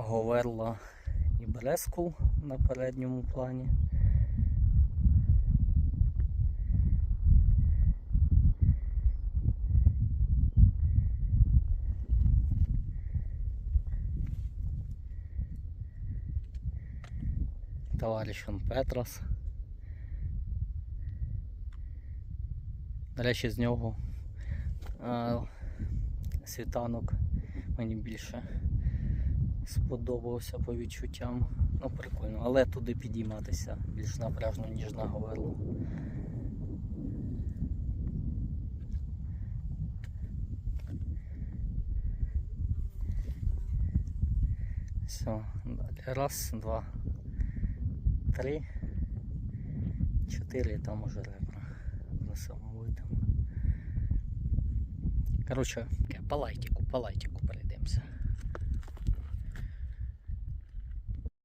Говерла і Брескул на передньому плані. Товариш он Петрос. До речі, з нього а, світанок мені більше сподобався по відчуттям. Ну, прикольно, але туди підійматися більш напряжно, ніж на Говерлу. Все, далі. Раз, два, три, чотири, там уже ребра несамовитим. Короче, по лайтику, по лайтику, блин.